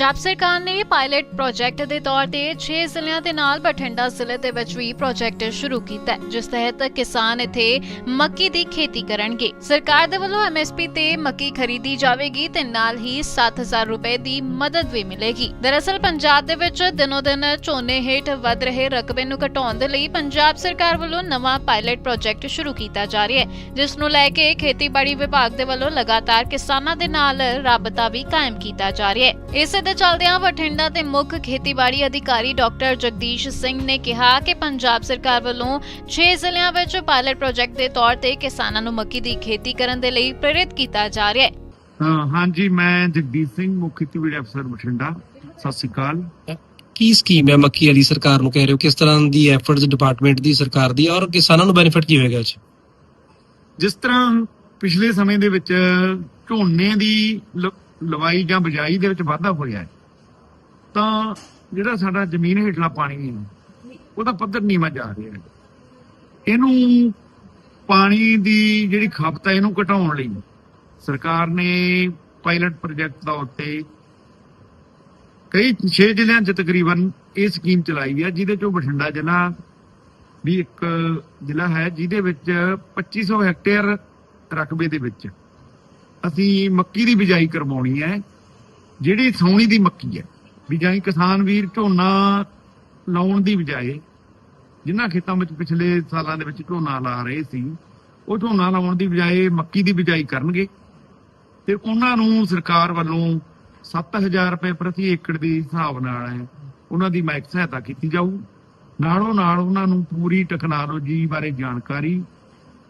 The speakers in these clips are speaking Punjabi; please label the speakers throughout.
Speaker 1: ਪੰਜਾਬ ਸਰਕਾਰ ਨੇ ਪਾਇਲਟ ਪ੍ਰੋਜੈਕਟ ਦੇ ਤੌਰ ਤੇ 6 ਜ਼ਿਲ੍ਹਿਆਂ ਦੇ ਨਾਲ ਬਠਿੰਡਾ ਜ਼ਿਲ੍ਹੇ ਦੇ ਵਿੱਚ ਵੀ ਪ੍ਰੋਜੈਕਟ ਸ਼ੁਰੂ ਕੀਤਾ ਹੈ, ਜਿਸ ਤਹਿਤ ਕਿਸਾਨ ਇੱਥੇ ਮੱਕੀ ਦੀ ਖੇਤੀ ਕਰਨਗੇ। ਸਰਕਾਰ ਦੇ ਵੱਲੋਂ ਐਮਐਸਪੀ ਤੇ ਮੱਕੀ ਖਰੀਦੀ ਜਾਵੇਗੀ ਤੇ ਨਾਲ ਹੀ 7000 ਰੁਪਏ ਦੀ ਮਦਦ ਵੀ ਮਿਲੇਗੀ। ਦਰਅਸਲ ਪੰਜਾਬ ਦੇ ਵਿੱਚ ਦਿਨੋ ਦਿਨ ਝੋਨੇ ਹੇਠ ਵੱਧ ਰਹੇ ਰਕਬੇ ਨੂੰ ਘਟਾਉਣ ਦੇ ਲਈ ਪੰਜਾਬ ਸਰਕਾਰ ਵੱਲੋਂ ਨਵਾਂ ਪਾਇਲਟ ਪ੍ਰੋਜੈਕਟ ਸ਼ੁਰੂ ਕੀਤਾ ਜਾ ਰਿਹਾ ਹੈ, ਜਿਸ ਨੂੰ ਲੈ ਕੇ ਖੇਤੀਬਾੜੀ ਵਿਭਾਗ ਦੇ ਵੱਲੋਂ ਲਗਾਤਾਰ ਕਿਸਾਨਾਂ ਦੇ ਨਾਲ ਰਾਬਤਾ ਵੀ ਕਾਇਮ ਕੀਤਾ ਜਾ ਰਿਹਾ ਹੈ। ਇਸੇ ਦੇ ਚੱਲਦਿਆਂ ਬਠਿੰਡਾ ਦੇ ਮੁੱਖ ਖੇਤੀਬਾੜੀ ਅਧਿਕਾਰੀ ਡਾਕਟਰ ਜਗਦੀਸ਼ ਸਿੰਘ ਨੇ ਕਿਹਾ ਕਿ ਪੰਜਾਬ ਸਰਕਾਰ ਵੱਲੋਂ 6 ਜ਼ਿਲ੍ਹਿਆਂ ਵਿੱਚ ਪਾਇਲਟ ਪ੍ਰੋਜੈਕਟ ਦੇ ਤੌਰ ਤੇ ਕਿਸਾਨਾਂ ਨੂੰ ਮੱਕੀ ਦੀ ਖੇਤੀ ਕਰਨ ਦੇ ਲਈ ਪ੍ਰੇਰਿਤ ਕੀਤਾ ਜਾ ਰਿਹਾ ਹੈ।
Speaker 2: ਹਾਂ ਹਾਂਜੀ ਮੈਂ ਜਗਦੀਪ ਸਿੰਘ ਮੁੱਖ ਖੇਤੀਬਾੜੀ ਅਫਸਰ ਬਠਿੰਡਾ। ਸਤਿ ਸ਼੍ਰੀ ਅਕਾਲ।
Speaker 3: ਕੀ ਸਕੀਮ ਹੈ ਮੱਕੀ ਵਾਲੀ ਸਰਕਾਰ ਨੂੰ ਕਹਿ ਰਹੇ ਹੋ? ਕਿਸ ਤਰ੍ਹਾਂ ਦੀ ਐਫਰਟਸ ਡਿਪਾਰਟਮੈਂਟ ਦੀ ਸਰਕਾਰ ਦੀ ਔਰ ਕਿਸਾਨਾਂ ਨੂੰ ਬੈਨੀਫਿਟ ਕੀ ਹੋਏਗਾ 'ਚ
Speaker 2: ਜਿਸ ਤਰ੍ਹਾਂ ਪਿਛਲੇ ਸਮੇਂ ਦੇ ਵਿੱਚ ਝੋਨੇ ਦੀ ਲਵਾਈ ਜਾਂ ਬਜਾਈ ਦੇ ਵਿੱਚ ਵਾਧਾ ਹੋਇਆ ਤਾਂ ਜਿਹੜਾ ਸਾਡਾ ਜ਼ਮੀਨ ਹੇਠਲਾ ਪਾਣੀ ਹੈ, ਉਹਦਾ ਪੱਧਰ ਨੀਵਾਂ ਜਾ ਰਿਹਾ ਹੈ। ਇਹਨੂੰ ਪਾਣੀ ਦੀ ਜਿਹੜੀ ਖਪਤ ਹੈ, ਇਹਨੂੰ ਘਟਾਉਣ ਲਈ ਸਰਕਾਰ ਨੇ ਪਾਇਲਟ ਪ੍ਰੋਜੈਕਟ ਤੌਰ ਤੇ ਕਈ 6 ਜ਼ਿਲ੍ਹਿਆਂ 'ਚ ਤਕਰੀਬਨ ਇਹ ਸਕੀਮ ਚਲਾਈ ਹੈ ਜਿਹਦੇ ਚੋਂ ਬਠਿੰਡਾ ਜ਼ਿਲ੍ਹਾ ਵੀ ਇੱਕ ਜ਼ਿਲ੍ਹਾ ਹੈ, ਜਿਹਦੇ ਵਿੱਚ 2500 ਹੈਕਟੇਅਰ ਰਕਬੇ ਦੇ ਵਿੱਚ ਅਸੀਂ ਮੱਕੀ ਦੀ ਬਿਜਾਈ ਕਰਵਾਉਣੀ ਹੈ, ਜਿਹੜੀ ਸੌਣੀ ਦੀ ਮੱਕੀ ਹੈ। ਵੀ ਜਾਨੀ ਕਿਸਾਨ ਵੀਰ ਝੋਨਾ ਲਾਉਣ ਦੀ ਬਜਾਏ ਜਿਨ੍ਹਾਂ ਖੇਤਾਂ ਵਿੱਚ ਪਿਛਲੇ ਸਾਲਾਂ ਦੇ ਵਿੱਚ ਝੋਨਾ ਲਾ ਰਹੇ ਸੀ, ਉਹ ਝੋਨਾ ਲਾਉਣ ਦੀ ਬਜਾਏ ਮੱਕੀ ਦੀ ਬਿਜਾਈ ਕਰਨਗੇ ਤੇ ਉਹਨਾਂ ਨੂੰ ਸਰਕਾਰ ਵੱਲੋਂ 7000 ਰੁਪਏ ਪ੍ਰਤੀ ਏਕੜ ਦੀ ਹਿਸਾਬ ਨਾਲ ਉਹਨਾਂ ਦੀ ਮਾਇਕ ਸਹਾਇਤਾ ਕੀਤੀ ਜਾਊ। ਨਾਲੋਂ ਨਾਲ ਉਹਨਾਂ ਨੂੰ ਪੂਰੀ ਟੈਕਨੋਲੋਜੀ ਬਾਰੇ ਜਾਣਕਾਰੀ,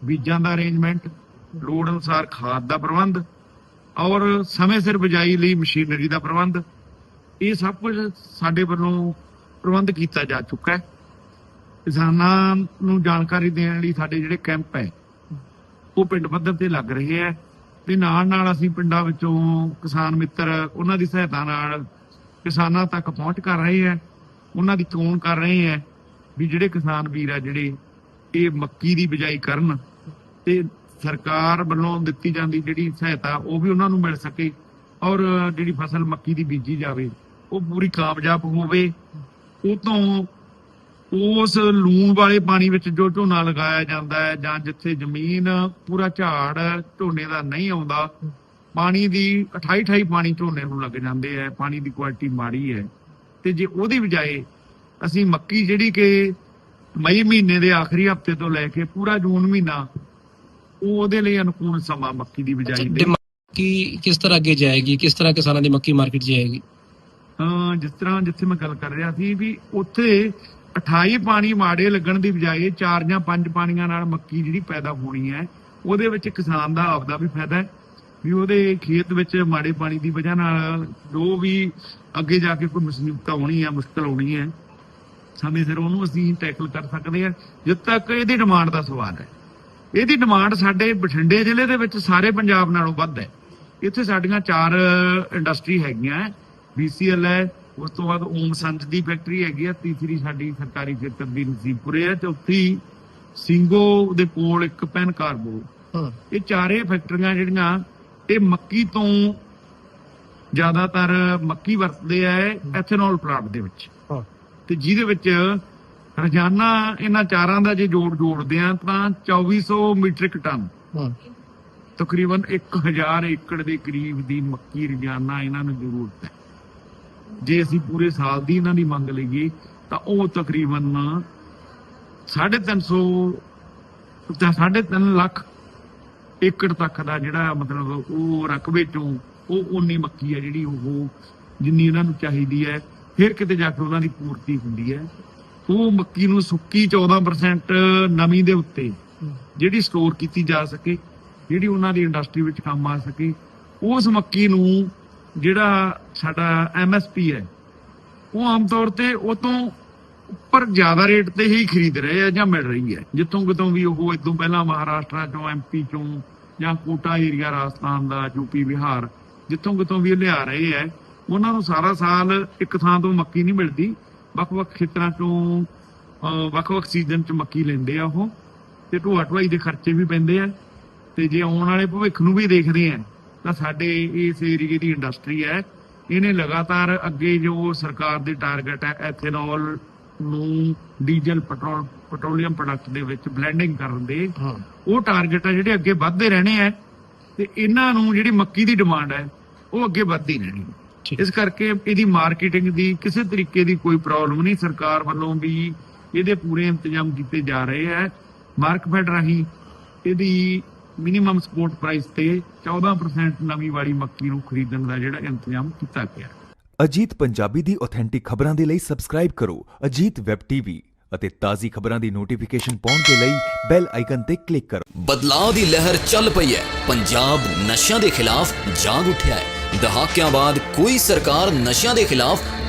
Speaker 2: ਬੀਜਾਂ ਦਾ ਅਰੇਂਜਮੈਂਟ ਲੋੜ ਅਨੁਸਾਰ ਖਾਦ ਦਾ ਪ੍ਰਬੰਧ ਔਰ ਸਮੇਂ ਸਿਰ ਬਿਜਾਈ ਲਈ ਮਸ਼ੀਨਰੀ ਦਾ ਪ੍ਰਬੰਧ। ਇਹ ਸਭ ਕੁਝ ਸਾਡੇ ਵੱਲੋਂ ਪ੍ਰਬੰਧ ਕੀਤਾ ਜਾ ਚੁੱਕਾ ਹੈ। ਕਿਸਾਨਾਂ ਨੂੰ ਜਾਣਕਾਰੀ ਦੇਣ ਲਈ ਸਾਡੇ ਜਿਹੜੇ ਕੈਂਪ ਹੈ, ਉਹ ਪਿੰਡ ਪੱਧਰ ਤੇ ਲੱਗ ਰਹੇ ਹੈ ਤੇ ਨਾਲ ਨਾਲ ਅਸੀਂ ਪਿੰਡਾਂ ਵਿੱਚੋਂ ਕਿਸਾਨ ਮਿੱਤਰ ਉਹਨਾਂ ਦੀ ਸਹਾਇਤਾ ਨਾਲ ਕਿਸਾਨਾਂ ਤੱਕ ਪਹੁੰਚ ਕਰ ਰਹੇ ਹੈ, ਉਹਨਾਂ ਦੀ ਚੋਣ ਕਰ ਰਹੇ ਹੈ ਵੀ ਜਿਹੜੇ ਕਿਸਾਨ ਵੀਰ ਆ ਜਿਹੜੇ ਇਹ ਮੱਕੀ ਦੀ ਬਿਜਾਈ ਕਰਨ ਤੇ ਸਰਕਾਰ ਵੱਲੋਂ ਦਿੱਤੀ ਜਾਂਦੀ ਜਿਹੜੀ ਸਹਾਇਤਾ, ਉਹ ਵੀ ਉਹਨਾਂ ਨੂੰ ਮਿਲ ਸਕੇ ਔਰ ਜਿਹੜੀ ਫਸਲ ਮੱਕੀ ਦੀ ਬੀਜੀ ਜਾਵੇ, ਉਹ ਪੂਰੀ ਕਾਮਯਾਬ ਹੋਵੇ। ਉਹ ਤੋਂ ਉਸ ਲੂਣ ਵਾਲੇ ਪਾਣੀ ਵਿੱਚ ਜੋ ਝੋਨਾ ਲਗਾਇਆ ਜਾਂਦਾ ਹੈ ਜਾਂ ਜਿੱਥੇ ਜ਼ਮੀਨ ਪੂਰਾ ਝਾੜ ਝੋਨੇ ਦਾ ਨਹੀਂ ਆਉਂਦਾ, ਪਾਣੀ ਦੀ 28 28 ਪਾਣੀ ਝੋਨੇ ਨੂੰ ਲੱਗ ਜਾਂਦੇ ਹੈ, ਪਾਣੀ ਦੀ ਕੁਆਲਿਟੀ ਮਾੜੀ ਹੈ। ਤੇ ਜੇ ਉਹਦੀ ਬਜਾਏ ਅਸੀਂ ਮੱਕੀ ਜਿਹੜੀ ਕਿ ਮਈ ਮਹੀਨੇ ਦੇ ਆਖਰੀ ਹਫ਼ਤੇ ਤੋਂ ਲੈ ਕੇ ਪੂਰਾ ਜੂਨ ਮਹੀਨਾ ਉਹ ਉਹਦੇ ਲਈ ਅਨੁਕੂਲ ਸਮਾਂ ਮੱਕੀ ਦੀ ਬਿਜਾਈ ਦੇ।
Speaker 3: ਮੱਕੀ ਕਿਸ ਤਰ੍ਹਾਂ ਅੱਗੇ ਜਾਏਗੀ? ਕਿਸ ਤਰ੍ਹਾਂ ਕਿਸਾਨਾਂ ਦੀ ਮੱਕੀ ਮਾਰਕੀਟ ਜਾਏਗੀ?
Speaker 2: ਹਾਂ ਜਿਸ ਤਰ੍ਹਾਂ ਜਿੱਥੇ ਮੈਂ ਗੱਲ ਕਰ ਰਿਹਾ ਸੀ ਵੀ ਉੱਥੇ 28 ਪਾਣੀ ਮਾੜੇ ਲੱਗਣ ਦੀ ਬਜਾਏ 4 ਜਾਂ 5 ਪਾਣੀਆਂ ਨਾਲ ਮੱਕੀ ਜਿਹੜੀ ਪੈਦਾ ਹੋਣੀ ਹੈ ਉਹਦੇ ਵਿੱਚ ਕਿਸਾਨ ਦਾ ਆਪਦਾ ਵੀ ਫਾਇਦਾ ਹੈ। ਵੀ ਉਹਦੇ ਖੇਤ ਵਿੱਚ ਮਾੜੇ ਪਾਣੀ ਦੀ ਵਜ੍ਹਾ ਨਾਲ ਜੋ ਵੀ ਅੱਗੇ ਜਾ ਕੇ ਕੋਈ ਮੁਸੀਬਤ ਆਉਣੀ ਹੈ ਮੁਸ਼ਕਲ ਆਉਣੀ ਹੈ ਸਮੇਂ ਸਿਰ ਉਹਨੂੰ ਅਸੀਂ ਟੈਕਲ ਕਰ ਸਕਦੇ ਹਾਂ। ਜਦ ਤੱਕ ਇਹਦੀ ਡਿਮਾਂਡ ਦਾ ਸਵਾਲ ਹੈ। ਇਹਦੀ ਡਿਮਾਂਡ ਸਾਡੇ ਬਠਿੰਡੇ ਜ਼ਿਲ੍ਹੇ ਦੇ ਵਿੱਚ ਸਾਰੇ ਪੰਜਾਬ ਨਾਲੋਂ ਵੱਧ ਹੈ। ਇੱਥੇ ਸਾਡੀਆਂ ਚਾਰ ਇੰਡਸਟਰੀ ਹੈਗੀਆਂ ਬੀਸੀਐਲ ਹੈ ਉਸ ਤੋਂ ਬਾਅਦ ਓਮ ਸੰਤ ਦੀ ਫੈਕਟਰੀ ਹੈਗੀ ਆ ਤੀਸਰੀ ਸਾਡੀ ਸਰਕਾਰੀ ਖੇਤਰ ਦੀ ਨਸੀਬਪੁਰੇ ਹੈ ਚੌਥੀ ਸਿੰਗੋ ਦੇ ਕੋਲ ਇੱਕ ਪੈਨ ਕਾਰਬੋ
Speaker 3: ਹਾਂ।
Speaker 2: ਇਹ ਚਾਰੇ ਫੈਕਟਰੀਆਂ ਜਿਹੜੀਆਂ ਇਹ ਮੱਕੀ ਤੋਂ ਜ਼ਿਆਦਾਤਰ ਮੱਕੀ ਵਰਤਦੇ ਆ ਐਥਨੋਲ ਪਲਾਂਟ ਦੇ ਵਿੱਚ।
Speaker 3: ਹਾਂ।
Speaker 2: ਤੇ ਜਿਹਦੇ ਵਿੱਚ ਰੋਜ਼ਾਨਾ ਇਹਨਾਂ ਚਾਰਾਂ ਦਾ ਜੇ ਜੋੜ ਜੋੜਦੇ ਆ ਤਾਂ 2400 ਮੀਟ੍ਰਿਕ ਟਨ। ਤਕਰੀਬਨ 1000 ਏਕੜ ਦੇ ਕਰੀਬ ਦੀ ਮੱਕੀ ਰੋਜ਼ਾਨਾ ਇਹਨਾਂ ਨੂੰ ਜ਼ਰੂਰਤ ਹੈ। ਜੇ ਅਸੀਂ ਪੂਰੇ ਸਾਲ ਦੀ ਇਹਨਾਂ ਦੀ ਮੰਗ ਲਈਏ ਤਾਂ ਉਹ ਤਕਰੀਬਨ 350 ਤਾਂ 3.5 ਲੱਖ ਏਕੜ ਤੱਕ ਦਾ ਜਿਹੜਾ ਮਤਲਬ ਉਹ ਰਕਬੇ ਚੋਂ ਉਹ ਉਨੀ ਮੱਕੀ ਹੈ ਜਿਹੜੀ ਉਹ ਜਿੰਨੀ ਇਹਨਾਂ ਨੂੰ ਚਾਹੀਦੀ ਹੈ। ਫਿਰ ਕਿਤੇ ਜਾ ਕੇ ਉਹਨਾਂ ਦੀ ਪੂਰਤੀ ਹੁੰਦੀ ਹੈ। ਉਹ ਮੱਕੀ ਨੂੰ ਸੁੱਕੀ 14% ਨਮੀ ਦੇ ਉੱਤੇ ਜਿਹੜੀ ਸਟੋਰ ਕੀਤੀ ਜਾ ਸਕੇ ਜਿਹੜੀ ਉਹਨਾਂ ਦੀ ਇੰਡਸਟਰੀ ਵਿੱਚ ਕੰਮ ਆ ਸਕੇ ਉਸ ਮੱਕੀ ਨੂੰ ਜਿਹੜਾ ਸਾਡਾ ਐਮਐਸਪੀ ਹੈ ਉਹ ਆਮ ਤੌਰ ਤੇ ਉਹ ਤੋਂ ਉੱਪਰ ਜ਼ਿਆਦਾ ਰੇਟ ਤੇ ਹੀ ਖਰੀਦ ਰਹੇ ਆ ਜਾਂ ਮਿਲ ਰਹੀ ਹੈ। ਜਿੱਥੋਂ ਕਿਤੋਂ ਵੀ ਉਹ ਇਦੋਂ ਪਹਿਲਾਂ ਮਹਾਰਾਸ਼ਟਰ ਚੋਂ ਐਮਪੀ ਚੋਂ ਜਾਂ ਕੋਟਾ ਏਰੀਆ ਰਾਜਸਥਾਨ ਦਾ ਯੂਪੀ ਬਿਹਾਰ ਜਿੱਥੋਂ ਕਿਤੋਂ ਵੀ ਲਿਆ ਰਹੇ ਆ ਉਹਨਾਂ ਨੂੰ ਸਾਰਾ ਸਾਲ ਇੱਕ ਥਾਂ ਤੋਂ ਮੱਕੀ ਨਹੀਂ ਮਿਲਦੀ। ਵੱਖ-ਵੱਖ ਖੇਤਰਾਂ ਅਹ ਵੱਖ-ਵੱਖ ਸੀਜ਼ਨ ਚ ਮੱਕੀ ਲੈਂਦੇ ਆ ਉਹ। ਤੇ ਢੋਆ ਢੁਆਈ ਦੇ ਖਰਚੇ ਵੀ ਪੈਂਦੇ ਆ। ਤੇ ਜੇ ਆਉਣ ਵਾਲੇ ਭਵਿੱਖ ਨੂੰ ਵੀ ਦੇਖਦੇ ਆ ਤਾਂ ਸਾਡੇ ਇਸ ਏਰੀਏ ਦੀ ਇੰਡਸਟਰੀ ਹੈ। ਇਹਨੇ ਲਗਾਤਾਰ ਅੱਗੇ ਜੋ ਸਰਕਾਰ ਦੇ ਟਾਰਗੇਟ ਹੈ ਐਥੇਨੋਲ ਨੂੰ ਡੀਜ਼ਲ ਪੈਟਰੋਲ ਪੈਟਰੋਲੀਅਮ ਪ੍ਰੋਡਕਟ ਦੇ ਵਿੱਚ ਬਲੈਂਡਿੰਗ ਕਰਨ ਦੇ ਉਹ ਟਾਰਗੇਟ ਆ ਜਿਹੜੇ ਅੱਗੇ ਵੱਧਦੇ ਰਹਿਣੇ ਆ। ਤੇ ਇਹਨਾਂ ਨੂੰ ਜਿਹੜੀ ਮੱਕੀ ਦੀ ਡਿਮਾਂਡ ਹੈ ਉਹ ਅੱਗੇ ਵੱਧਦੀ ਰਹਿਣੀ। ਹੈ। ਇਸ ਕਰਕੇ ਇਹਦੀ ਮਾਰਕੀਟਿੰਗ ਦੀ ਕਿਸੇ ਤਰੀਕੇ ਦੀ ਕੋਈ ਪ੍ਰੋਬਲਮ ਨਹੀਂ। ਸਰਕਾਰ ਵੱਲੋਂ ਵੀ ਇਹਦੇ ਪੂਰੇ ਇੰਤਜ਼ਾਮ ਕੀਤੇ ਜਾ ਰਹੇ ਹੈ। ਮਾਰਕਫੈਡ ਰਾਹੀਂ ਇਹਦੀ ਮਿਨੀਮਮ ਸਪੋਰਟ ਪ੍ਰਾਈਸ ਤੇ 14% ਨਵੀਂ ਵਾਲੀ ਮੱਕੀ ਨੂੰ ਖਰੀਦਣ ਦਾ ਜਿਹੜਾ ਇੰਤਜ਼ਾਮ ਕੀਤਾ ਗਿਆ।
Speaker 4: ਅਜੀਤ ਪੰਜਾਬੀ ਦੀ ਆਥੈਂਟਿਕ ਖਬਰਾਂ ਦੇ ਲਈ ਸਬਸਕ੍ਰਾਈਬ ਕਰੋ। ਅਜੀਤ ਵੈਬ ਟੀਵੀ ਅਤੇ ਤਾਜ਼ੀ ਖਬਰਾਂ ਦੀ ਨੋਟੀਫਿਕੇਸ਼ਨ ਪਾਉਣ ਦੇ ਲਈ ਬੈਲ ਆਈਕਨ ਤੇ ਕਲਿੱਕ ਕਰੋ।
Speaker 5: ਬਦਲਾਅ ਦੀ ਲਹਿਰ ਚੱਲ ਪਈ ਹੈ। ਪੰਜਾਬ ਨਸ਼ਿਆਂ ਦੇ ਖਿਲਾਫ ਜਾਗ ਉੱਠਿਆ ਹੈ। ਦਹਾਕਿਆਂ ਬਾਅਦ ਕੋਈ ਸਰਕਾਰ ਨਸ਼ਿਆਂ ਦੇ ਖਿਲਾਫ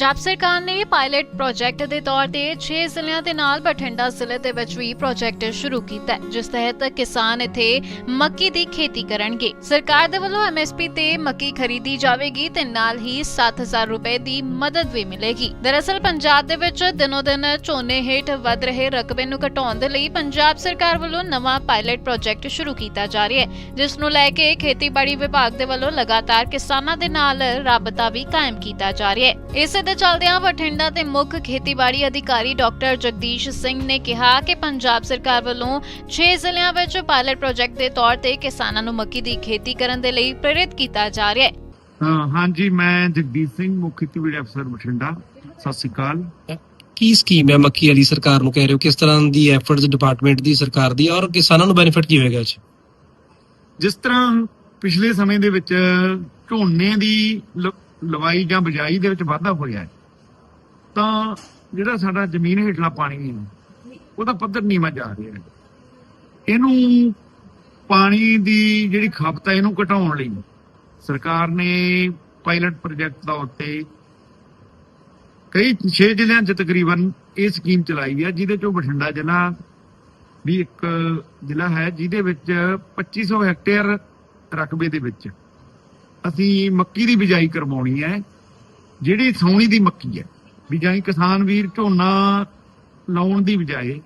Speaker 1: ਪੰਜਾਬ ਸਰਕਾਰ ਨੇ ਪਾਇਲਟ ਪ੍ਰੋਜੈਕਟ ਦੇ ਤੌਰ ਤੇ 6 ਜ਼ਿਲ੍ਹਿਆਂ ਦੇ ਨਾਲ ਬਠਿੰਡਾ ਜ਼ਿਲ੍ਹੇ ਦੇ ਵਿੱਚ ਵੀ ਪ੍ਰੋਜੈਕਟ ਸ਼ੁਰੂ ਕੀਤਾ ਹੈ, ਜਿਸ ਤਹਿਤ ਕਿਸਾਨ ਇੱਥੇ ਮੱਕੀ ਦੀ ਖੇਤੀ ਕਰਨਗੇ। ਸਰਕਾਰ ਦੇ ਵੱਲੋਂ ਐਮਐਸਪੀ ਤੇ ਮੱਕੀ ਖਰੀਦੀ ਜਾਵੇਗੀ ਤੇ ਨਾਲ ਹੀ 7000 ਰੁਪਏ ਦੀ ਮਦਦ ਵੀ ਮਿਲੇਗੀ। ਦਰਅਸਲ ਪੰਜਾਬ ਦੇ ਵਿੱਚ ਦਿਨੋ ਦਿਨ ਝੋਨੇ ਹੇਠ ਵੱਧ ਰਹੇ ਰਕਬੇ ਨੂੰ ਘਟਾਉਣ ਦੇ ਲਈ ਪੰਜਾਬ ਸਰਕਾਰ ਵੱਲੋਂ ਨਵਾਂ ਪਾਇਲਟ ਪ੍ਰੋਜੈਕਟ ਸ਼ੁਰੂ ਕੀਤਾ ਜਾ ਰਿਹਾ ਹੈ, ਜਿਸ ਨੂੰ ਲੈ ਕੇ ਖੇਤੀਬਾੜੀ ਵਿਭਾਗ ਦੇ ਵੱਲੋਂ ਲਗਾਤਾਰ ਕਿਸਾਨਾਂ ਦੇ ਨਾਲ ਰਾਬਤਾ ਵੀ ਕਾਇਮ ਕੀਤਾ ਜਾ ਰਿਹਾ ਹੈ। ਇਸੇ ਦੇ ਚੱਲਦਿਆਂ ਬਠਿੰਡਾ ਦੇ ਮੁੱਖ ਖੇਤੀਬਾੜੀ ਅਧਿਕਾਰੀ ਡਾਕਟਰ ਜਗਦੀਸ਼ ਸਿੰਘ ਨੇ ਕਿਹਾ ਕਿ ਪੰਜਾਬ ਸਰਕਾਰ ਵੱਲੋਂ 6 ਜ਼ਿਲ੍ਹਿਆਂ ਵਿੱਚ ਪਾਇਲਟ ਪ੍ਰੋਜੈਕਟ ਦੇ ਤੌਰ ਤੇ ਕਿਸਾਨਾਂ ਨੂੰ ਮੱਕੀ ਦੀ ਖੇਤੀ ਕਰਨ ਦੇ ਲਈ ਪ੍ਰੇਰਿਤ ਕੀਤਾ ਜਾ ਰਿਹਾ ਹੈ।
Speaker 2: ਹਾਂ ਹਾਂਜੀ ਮੈਂ ਜਗਦੀਪ ਸਿੰਘ ਮੁੱਖ ਖੇਤੀਬਾੜੀ ਅਫਸਰ ਬਠਿੰਡਾ। ਸਤਿ ਸ਼੍ਰੀ ਅਕਾਲ।
Speaker 3: ਕੀ ਸਕੀਮ ਹੈ ਮੱਕੀ ਵਾਲੀ ਸਰਕਾਰ ਨੂੰ ਕਹਿ ਰਹੇ ਹੋ? ਕਿਸ ਤਰ੍ਹਾਂ ਦੀ ਐਫਰਟਸ ਡਿਪਾਰਟਮੈਂਟ ਦੀ ਸਰਕਾਰ ਦੀ ਔਰ ਕਿਸਾਨਾਂ ਨੂੰ ਬੈਨੀਫਿਟ ਕੀ ਹੋਏਗਾ 'ਚ
Speaker 2: ਜਿਸ ਤਰ੍ਹਾਂ ਪਿਛਲੇ ਸਮੇਂ ਦੇ ਵਿੱਚ ਝੋਨੇ ਦੀ ਲਵਾਈ ਜਾਂ ਬਜਾਈ ਦੇ ਵਿੱਚ ਵਾਧਾ ਹੋਇਆ ਤਾਂ ਜਿਹੜਾ ਸਾਡਾ ਜ਼ਮੀਨ ਹੇਠਲਾ ਪਾਣੀ ਹੈ, ਉਹਦਾ ਪੱਧਰ ਨੀਵਾਂ ਜਾ ਰਿਹਾ ਹੈ। ਇਹਨੂੰ ਪਾਣੀ ਦੀ ਜਿਹੜੀ ਖਪਤ ਹੈ, ਇਹਨੂੰ ਘਟਾਉਣ ਲਈ ਸਰਕਾਰ ਨੇ ਪਾਇਲਟ ਪ੍ਰੋਜੈਕਟ ਤੌਰ ਤੇ ਕਈ 6 ਜ਼ਿਲ੍ਹਿਆਂ 'ਚ ਤਕਰੀਬਨ ਇਹ ਸਕੀਮ ਚਲਾਈ ਹੈ, ਜਿਹਦੇ ਚੋਂ ਬਠਿੰਡਾ ਜ਼ਿਲ੍ਹਾ ਵੀ ਇੱਕ ਜ਼ਿਲ੍ਹਾ ਹੈ, ਜਿਹਦੇ ਵਿੱਚ 2500 ਹੈਕਟੇਅਰ ਰਕਬੇ ਦੇ ਵਿੱਚ ਅਸੀਂ ਮੱਕੀ ਦੀ ਬਿਜਾਈ ਕਰਵਾਉਣੀ ਹੈ, ਜਿਹੜੀ ਸੌਣੀ ਦੀ ਮੱਕੀ ਹੈ। ਬਿਜਾਈ ਕਿਸਾਨ ਵੀਰ ਝੋਨਾ ਲਾਉਣ ਦੀ ਬਜਾਏ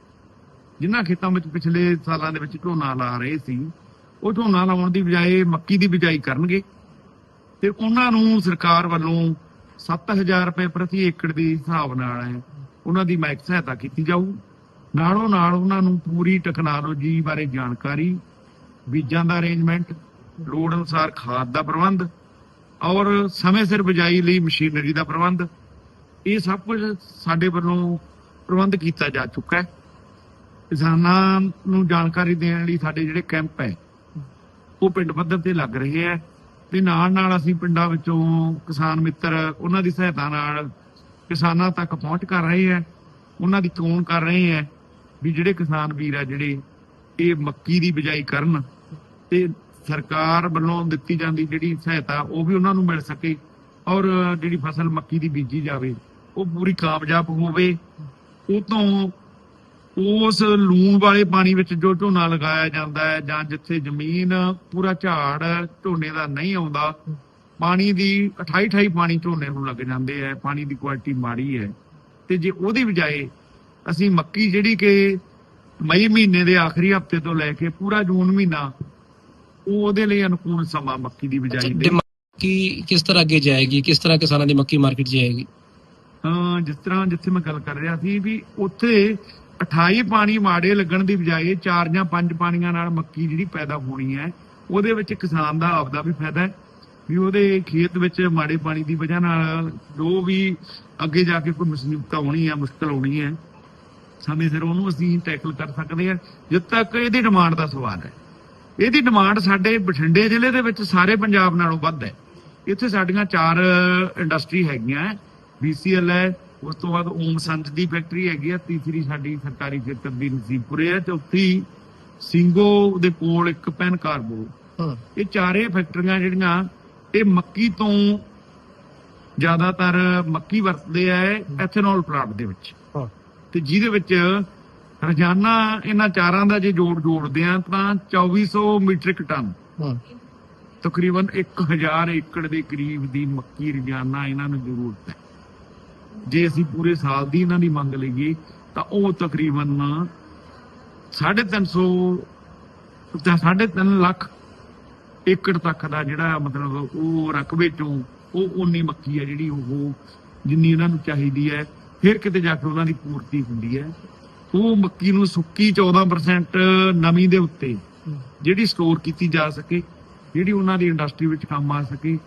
Speaker 2: ਜਿਨ੍ਹਾਂ ਖੇਤਾਂ ਵਿੱਚ ਪਿਛਲੇ ਸਾਲਾਂ ਦੇ ਵਿੱਚ ਝੋਨਾ ਲਾ ਰਹੇ ਸੀ, ਉਹ ਝੋਨਾ ਲਾਉਣ ਦੀ ਬਜਾਏ ਮੱਕੀ ਦੀ ਬਿਜਾਈ ਕਰਨਗੇ। ਤੇ ਉਹਨਾਂ ਨੂੰ ਸਰਕਾਰ ਵੱਲੋਂ 7000 ਰੁਪਏ ਪ੍ਰਤੀ ਏਕੜ ਦੇ ਹਿਸਾਬ ਨਾਲ ਉਹਨਾਂ ਦੀ ਮਾਇਕ ਸਹਾਇਤਾ ਕੀਤੀ ਜਾਊ। ਨਾਲੋਂ ਨਾਲ ਉਹਨਾਂ ਨੂੰ ਪੂਰੀ ਟੈਕਨੋਲੋਜੀ ਬਾਰੇ ਜਾਣਕਾਰੀ, ਬੀਜਾਂ ਦਾ ਅਰੇਂਜਮੈਂਟ ਲੋੜ ਅਨੁਸਾਰ ਖਾਦ ਦਾ ਪ੍ਰਬੰਧ ਔਰ ਸਮੇਂ ਸਿਰ ਬਿਜਾਈ ਲਈ ਮਸ਼ੀਨਰੀ ਦਾ ਪ੍ਰਬੰਧ। ਇਹ ਸਭ ਕੁਝ ਸਾਡੇ ਵੱਲੋਂ ਪ੍ਰਬੰਧ ਕੀਤਾ ਜਾ ਚੁੱਕਾ ਹੈ। ਕਿਸਾਨਾਂ ਨੂੰ ਜਾਣਕਾਰੀ ਦੇਣ ਲਈ ਸਾਡੇ ਜਿਹੜੇ ਕੈਂਪ ਹੈ, ਉਹ ਪਿੰਡ ਪੱਧਰ ਤੇ ਲੱਗ ਰਹੇ ਹੈ ਤੇ ਨਾਲ ਨਾਲ ਅਸੀਂ ਪਿੰਡਾਂ ਵਿੱਚੋਂ ਕਿਸਾਨ ਮਿੱਤਰ ਉਹਨਾਂ ਦੀ ਸਹਾਇਤਾ ਨਾਲ ਕਿਸਾਨਾਂ ਤੱਕ ਪਹੁੰਚ ਕਰ ਰਹੇ ਹੈ, ਉਹਨਾਂ ਦੀ ਚੋਣ ਕਰ ਰਹੇ ਹੈ ਵੀ ਜਿਹੜੇ ਕਿਸਾਨ ਵੀਰ ਆ ਜਿਹੜੇ ਇਹ ਮੱਕੀ ਦੀ ਬਿਜਾਈ ਕਰਨ ਤੇ ਸਰਕਾਰ ਵੱਲੋਂ ਦਿੱਤੀ ਜਾਂਦੀ ਜਿਹੜੀ ਸਹਾਇਤਾ, ਉਹ ਵੀ ਉਹਨਾਂ ਨੂੰ ਮਿਲ ਸਕੇ ਔਰ ਜਿਹੜੀ ਫਸਲ ਮੱਕੀ ਦੀ ਬੀਜੀ ਜਾਵੇ, ਉਹ ਪੂਰੀ ਕਾਮਯਾਬ ਹੋਵੇ। ਉਹ ਤੋਂ ਉਸ ਲੂਣ ਵਾਲੇ ਪਾਣੀ ਵਿੱਚ ਜੋ ਝੋਨਾ ਲਗਾਇਆ ਜਾਂਦਾ ਹੈ ਜਾਂ ਜਿੱਥੇ ਜ਼ਮੀਨ ਪੂਰਾ ਝਾੜ ਝੋਨੇ ਦਾ ਨਹੀਂ ਆਉਂਦਾ, ਪਾਣੀ ਦੀ 28 28 ਪਾਣੀ ਝੋਨੇ ਨੂੰ ਲੱਗ ਜਾਂਦੇ ਹੈ, ਪਾਣੀ ਦੀ ਕੁਆਲਿਟੀ ਮਾੜੀ ਹੈ। ਤੇ ਜੇ ਉਹਦੀ ਬਜਾਏ ਅਸੀਂ ਮੱਕੀ ਜਿਹੜੀ ਕਿ ਮਈ ਮਹੀਨੇ ਦੇ ਆਖਰੀ ਹਫ਼ਤੇ ਤੋਂ ਲੈ ਕੇ ਪੂਰਾ ਜੂਨ ਮਹੀਨਾ ਉਹ ਉਹਦੇ ਲਈ ਅਨੁਕੂਲ ਸਮਾਂ ਮੱਕੀ ਦੀ ਬਿਜਾਈ ਦੇ
Speaker 3: ਕੀ ਕਿਸ ਤਰ੍ਹਾਂ ਅੱਗੇ ਜਾਏਗੀ? ਕਿਸ ਤਰ੍ਹਾਂ ਕਿਸਾਨਾਂ ਦੀ ਮੱਕੀ ਮਾਰਕੀਟ ਜਾਏਗੀ?
Speaker 2: ਹਾਂ ਜਿਸ ਤਰ੍ਹਾਂ ਜਿੱਥੇ ਮੈਂ ਗੱਲ ਕਰ ਰਿਹਾ ਸੀ ਵੀ ਉੱਥੇ 28 ਪਾਣੀ ਮਾੜੇ ਲੱਗਣ ਦੀ ਬਜਾਏ 4 ਜਾਂ 5 ਪਾਣੀਆਂ ਨਾਲ ਮੱਕੀ ਜਿਹੜੀ ਪੈਦਾ ਹੋਣੀ ਹੈ ਉਹਦੇ ਵਿੱਚ ਕਿਸਾਨ ਦਾ ਆਪਦਾ ਵੀ ਫਾਇਦਾ ਹੈ। ਵੀ ਉਹਦੇ ਖੇਤ ਵਿੱਚ ਮਾੜੇ ਪਾਣੀ ਦੀ ਵਜ੍ਹਾ ਨਾਲ ਜੋ ਵੀ ਅੱਗੇ ਜਾ ਕੇ ਕੋਈ ਮੁਸੀਬਤ ਆਉਣੀ ਹੈ ਮੁਸ਼ਕਲ ਆਉਣੀ ਹੈ ਸਮੇਂ ਸਿਰ ਉਹਨੂੰ ਅਸੀਂ ਟੈਕਲ ਕਰ ਸਕਦੇ ਹਾਂ ਜਦ ਤੱਕ ਇਹਦੀ ਡਿਮਾਂਡ ਦਾ ਸਵਾਲ ਹੈ। ਇਹਦੀ ਡਿਮਾਂਡ ਸਾਡੇ ਬਠਿੰਡੇ ਜ਼ਿਲ੍ਹੇ ਦੇ ਵਿੱਚ ਸਾਰੇ ਪੰਜਾਬ ਨਾਲੋਂ ਵੱਧ ਹੈ। ਇੱਥੇ ਸਾਡੀਆਂ ਚਾਰ ਇੰਡਸਟਰੀ ਹੈਗੀਆਂ BCL ਹੈ ਉਸ ਤੋਂ ਬਾਅਦ ਓਮ ਸੰਤ ਦੀ ਫੈਕਟਰੀ ਹੈਗੀ ਆ ਤੀਸਰੀ ਸਾਡੀ ਸਰਕਾਰੀ ਖੇਤਰ ਦੀ ਨਸੀਬਪੁਰੇ ਹੈ। ਚੌਥੀ ਸਿੰਗੋ ਦੇ ਕੋਲ ਇੱਕ ਪੈਨ ਕਾਰਬੋ।
Speaker 3: ਹਾਂ।
Speaker 2: ਇਹ ਚਾਰੇ ਫੈਕਟਰੀਆਂ ਜਿਹੜੀਆਂ ਇਹ ਮੱਕੀ ਤੋਂ ਜ਼ਿਆਦਾਤਰ ਮੱਕੀ ਵਰਤਦੇ ਆ ਐਥਨੋਲ ਪਲਾਂਟ ਦੇ ਵਿੱਚ।
Speaker 3: ਹਾਂ।
Speaker 2: ਤੇ ਜਿਹਦੇ ਵਿੱਚ ਰੋਜ਼ਾਨਾ ਇਹਨਾਂ ਚਾਰਾਂ ਦਾ ਜੇ ਜੋੜ ਜੋੜਦੇ ਆ ਤਾਂ 2400 ਮੀਟ੍ਰਿਕ ਟਨ। ਤਕਰੀਬਨ 1000 ਏਕੜ ਦੇ ਕਰੀਬ ਦੀ ਮੱਕੀ ਰੋਜ਼ਾਨਾ ਇਹਨਾਂ ਨੂੰ ਜ਼ਰੂਰਤ ਹੈ। ਜੇ ਅਸੀਂ ਪੂਰੇ ਸਾਲ ਦੀ ਇਹਨਾਂ ਦੀ ਮੰਗ ਲਈਏ ਤਾਂ ਉਹ ਤਕਰੀਬਨ 350 ਜਾਂ 3.5 ਲੱਖ ਏਕੜ ਤੱਕ ਦਾ ਜਿਹੜਾ ਮਤਲਬ ਉਹ ਰਕਬੇ ਚੋਂ ਉਹ ਉਨੀ ਮੱਕੀ ਹੈ ਜਿਹੜੀ ਉਹ ਜਿੰਨੀ ਇਹਨਾਂ ਨੂੰ ਚਾਹੀਦੀ ਹੈ। ਫਿਰ ਕਿਤੇ ਜਾ ਕੇ ਉਹਨਾਂ ਦੀ ਪੂਰਤੀ ਹੁੰਦੀ ਹੈ। ਉਹ ਮੱਕੀ ਨੂੰ ਸੁੱਕੀ 14% ਨਮੀ ਦੇ ਉੱਤੇ ਜਿਹੜੀ ਸਟੋਰ ਕੀਤੀ ਜਾ ਸਕੇ ਜਿਹੜੀ ਉਹਨਾਂ ਦੀ ਇੰਡਸਟਰੀ ਵਿੱਚ ਕੰਮ ਆ ਸਕੇ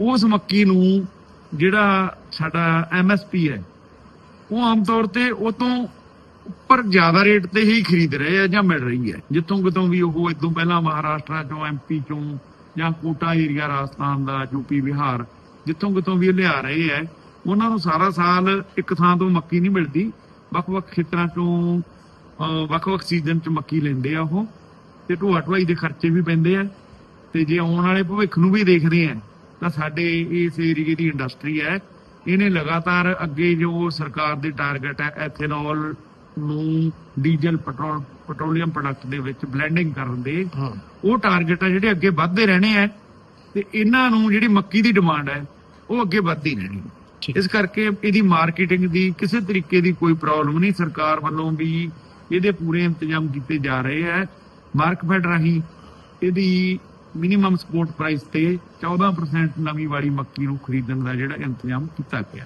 Speaker 2: ਉਸ ਮੱਕੀ ਨੂੰ ਜਿਹੜਾ ਸਾਡਾ ਐਮਐਸਪੀ ਹੈ ਉਹ ਆਮ ਤੌਰ ਤੇ ਉਹ ਤੋਂ ਉੱਪਰ ਜ਼ਿਆਦਾ ਰੇਟ ਤੇ ਹੀ ਖਰੀਦ ਰਹੇ ਆ ਜਾਂ ਮਿਲ ਰਹੀ ਹੈ। ਜਿੱਥੋਂ ਕਿਤੋਂ ਵੀ ਉਹ ਇਦੋਂ ਪਹਿਲਾਂ ਮਹਾਰਾਸ਼ਟਰ ਚੋਂ ਐਮਪੀ ਚੋਂ ਜਾਂ ਕੋਟਾ ਏਰੀਆ ਰਾਜਸਥਾਨ ਦਾ ਯੂਪੀ ਬਿਹਾਰ ਜਿੱਥੋਂ ਕਿਤੋਂ ਵੀ ਲਿਆ ਰਹੇ ਆ ਉਹਨਾਂ ਨੂੰ ਸਾਰਾ ਸਾਲ ਇੱਕ ਥਾਂ ਤੋਂ ਮੱਕੀ ਨਹੀਂ ਮਿਲਦੀ। ਵੱਖ-ਵੱਖ ਖੇਤਰਾਂ ਅਹ ਵੱਖ-ਵੱਖ ਸੀਜ਼ਨ ਚ ਮੱਕੀ ਲੈਂਦੇ ਆ ਉਹ। ਤੇ ਢੋਆ ਢੁਆਈ ਦੇ ਖਰਚੇ ਵੀ ਪੈਂਦੇ ਆ। ਤੇ ਜੇ ਆਉਣ ਵਾਲੇ ਭਵਿੱਖ ਨੂੰ ਵੀ ਦੇਖਦੇ ਆ ਤਾਂ ਸਾਡੇ ਇਸ ਏਰੀਏ ਦੀ ਇੰਡਸਟਰੀ ਹੈ। ਇਹਨੇ ਲਗਾਤਾਰ ਅੱਗੇ ਜੋ ਸਰਕਾਰ ਦੇ ਟਾਰਗੇਟ ਹੈ ਐਥੇਨੋਲ ਨੂੰ ਡੀਜ਼ਲ ਪੈਟਰੋਲ ਪੈਟਰੋਲੀਅਮ ਪ੍ਰੋਡਕਟ ਦੇ ਵਿੱਚ ਬਲੈਂਡਿੰਗ ਕਰਨ ਦੇ ਉਹ ਟਾਰਗੇਟ ਆ ਜਿਹੜੇ ਅੱਗੇ ਵੱਧਦੇ ਰਹਿਣੇ ਆ। ਤੇ ਇਹਨਾਂ ਨੂੰ ਜਿਹੜੀ ਮੱਕੀ ਦੀ ਡਿਮਾਂਡ ਹੈ ਉਹ ਅੱਗੇ ਵੱਧਦੀ ਰਹਿਣੀ। ਇਸ ਕਰਕੇ ਇਹਦੀ ਮਾਰਕੀਟਿੰਗ ਦੀ ਕਿਸੇ ਤਰੀਕੇ ਦੀ ਕੋਈ ਪ੍ਰੋਬਲਮ ਨਹੀਂ। ਸਰਕਾਰ ਵੱਲੋਂ ਵੀ ਇਹਦੇ ਪੂਰੇ ਇੰਤਜ਼ਾਮ ਕੀਤੇ ਜਾ ਰਹੇ ਹੈ। ਮਾਰਕਫੈਡ ਰਾਹੀਂ ਇਹਦੀ ਮਿਨੀਮਮ ਸਪੋਰਟ ਪ੍ਰਾਈਸ ਤੇ 14% ਨਵੀਂ ਵਾਲੀ ਮੱਕੀ ਨੂੰ ਖਰੀਦਣ ਦਾ ਜਿਹੜਾ ਇੰਤਜ਼ਾਮ ਕੀਤਾ ਗਿਆ।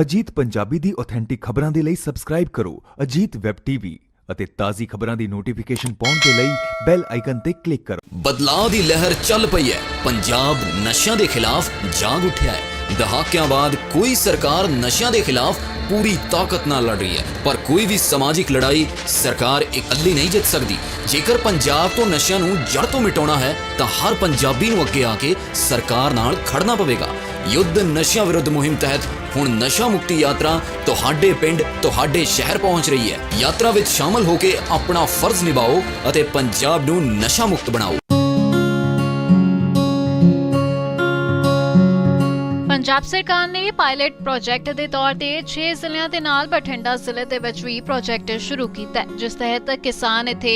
Speaker 4: ਅਜੀਤ ਪੰਜਾਬੀ ਦੀ ਆਥੈਂਟਿਕ ਖਬਰਾਂ ਦੇ ਲਈ ਸਬਸਕ੍ਰਾਈਬ ਕਰੋ। ਅਜੀਤ ਵੈਬ ਟੀਵੀ ਅਤੇ ਤਾਜ਼ੀ ਖਬਰਾਂ ਦੀ ਨੋਟੀਫਿਕੇਸ਼ਨ ਪਾਉਣ ਦੇ ਲਈ ਬੈਲ ਆਈਕਨ ਤੇ ਕਲਿੱਕ ਕਰੋ।
Speaker 5: ਬਦਲਾਅ ਦੀ ਲਹਿਰ ਚੱਲ ਪਈ ਹੈ। ਪੰਜਾਬ ਨਸ਼ਿਆਂ ਦੇ ਖਿਲਾਫ ਜਾਗ ਉੱਠਿਆ ਹੈ। ਦਹਾਕਿਆਂ ਬਾਅਦ ਕੋਈ ਸਰਕਾਰ ਨਸ਼ਿਆਂ ਦੇ ਖਿਲਾਫ ਪੂਰੀ ਤਾਕਤ ਨਾਲ ਲੜ ਰਹੀ ਹੈ। ਪਰ ਕੋਈ ਵੀ ਸਮਾਜਿਕ ਲੜਾਈ ਸਰਕਾਰ ਇਕੱਲੀ ਨਹੀਂ ਜਿੱਤ ਸਕਦੀ। ਜੇਕਰ ਪੰਜਾਬ ਤੋਂ ਨਸ਼ਿਆਂ ਨੂੰ ਜੜ ਤੋਂ ਮਿਟਾਉਣਾ ਹੈ, ਤਾਂ ਹਰ ਪੰਜਾਬੀ ਨੂੰ ਅੱਗੇ ਆ ਕੇ ਸਰਕਾਰ ਨਾਲ ਖੜਨਾ ਪਵੇਗਾ। ਯੁੱਧ ਨਸ਼ਿਆਂ ਵਿਰੁੱਧ ਮੁਹਿੰਮ ਤਹਿਤ ਹੁਣ ਨਸ਼ਾ ਮੁਕਤੀ ਯਾਤਰਾ ਤੁਹਾਡੇ ਪਿੰਡ, ਤੁਹਾਡੇ ਸ਼ਹਿਰ ਪਹੁੰਚ ਰਹੀ ਹੈ। ਯਾਤਰਾ ਵਿੱਚ ਸ਼ਾਮਲ ਹੋ ਕੇ ਆਪਣਾ ਫਰਜ਼ ਨਿਭਾਓ ਅਤੇ ਪੰਜਾਬ ਨੂੰ ਨਸ਼ਾ ਮੁਕਤ ਬਣਾਓ।
Speaker 1: ਪੰਜਾਬ ਸਰਕਾਰ ਨੇ ਪਾਇਲਟ ਪ੍ਰੋਜੈਕਟ ਦੇ ਤੌਰ ਤੇ 6 ਜ਼ਿਲ੍ਹਿਆਂ ਦੇ ਨਾਲ ਬਠਿੰਡਾ ਜ਼ਿਲ੍ਹੇ ਦੇ ਵਿੱਚ ਵੀ ਪ੍ਰੋਜੈਕਟ ਸ਼ੁਰੂ ਕੀਤਾ ਹੈ, ਜਿਸ ਤਹਿਤ ਕਿਸਾਨ ਇੱਥੇ